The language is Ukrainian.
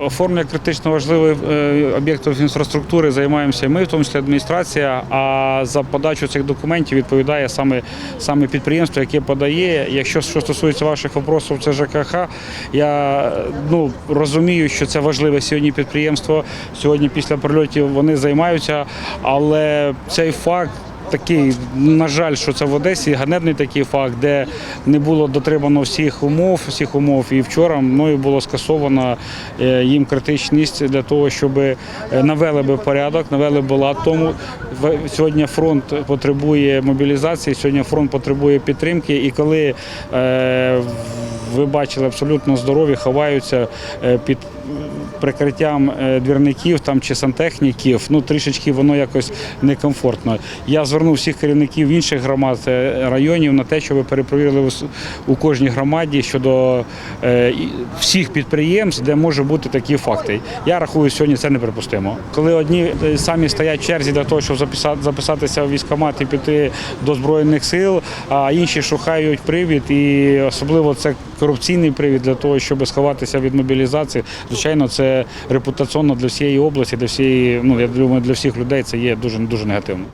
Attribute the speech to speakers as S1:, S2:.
S1: Оформлення критично важливих е, об'єктів інфраструктури займаємося ми, в тому числі адміністрація. А за подачу цих документів відповідає саме, саме підприємство, яке подає. Якщо що стосується ваших вопросів, це ЖКХ. Я ну розумію, що це важливе сьогодні підприємство. Сьогодні після прильотів вони займаються, але цей факт. Такий, на жаль, що це в Одесі ганебний такий факт, де не було дотримано всіх умов, всіх умов. І вчора мною було скасовано е, їм критичність для того, щоб е, навели би порядок, навели би лад тому. В- Сьогодні фронт потребує мобілізації, сьогодні фронт потребує підтримки. І коли е, ви бачили абсолютно здорові, ховаються е, під прикриттям е, двірників там чи сантехніків, ну трішечки воно якось некомфортно. Я звернув всіх керівників інших громад е, районів на те, щоб перепровірили у кожній громаді щодо всіх підприємств, де може бути такі факти. Я рахую, сьогодні це неприпустимо. Коли одні самі стоять в черзі для того, щоб записати, записатися в військкомат і піти до збройних сил, а інші шукають привід, і особливо це корупційний привід для того, щоб сховатися від мобілізації. Звичайно, це репутаційно для всієї області, для всієї, ну я думаю, для всіх людей це є дуже дуже негативно.